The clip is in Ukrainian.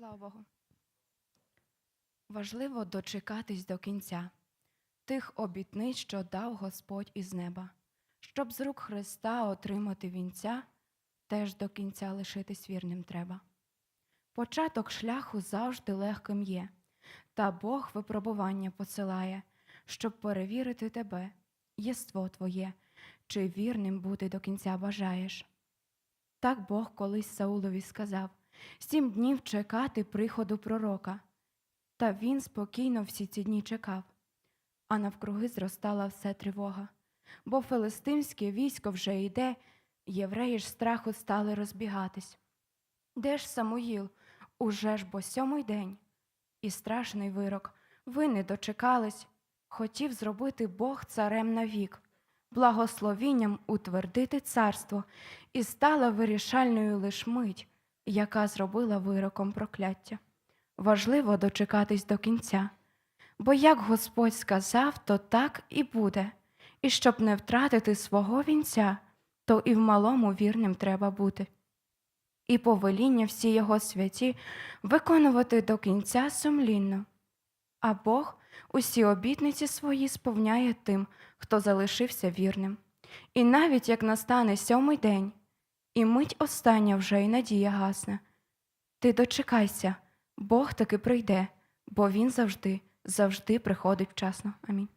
Слава Богу. Важливо дочекатись до кінця тих обітниць, що дав Господь із неба, щоб з рук Христа отримати вінця, теж до кінця лишитись вірним треба. Початок шляху завжди легким є, та Бог випробування посилає, щоб перевірити тебе, єство твоє, чи вірним бути до кінця бажаєш. Так Бог колись Саулові сказав сім днів чекати приходу пророка. Та він спокійно всі ці дні чекав, а навкруги зростала все тривога, бо филистимське військо вже йде, євреї ж страху стали розбігатись. Де ж Самуїл? Уже ж бо сьомий день. І страшний вирок, ви не дочекались, хотів зробити Бог царем навік, благословінням утвердити царство, і стала вирішальною лиш мить, яка зробила вироком прокляття. Важливо дочекатись до кінця, бо як Господь сказав, то так і буде, і щоб не втратити свого вінця, то і в малому вірним треба бути. І повеління всі його святі виконувати до кінця сумлінно. А Бог усі обітниці свої сповняє тим, хто залишився вірним. І навіть як настане сьомий день, і мить остання вже й надія гасне. Ти дочекайся, Бог таки прийде, бо Він завжди, завжди приходить вчасно. Амінь.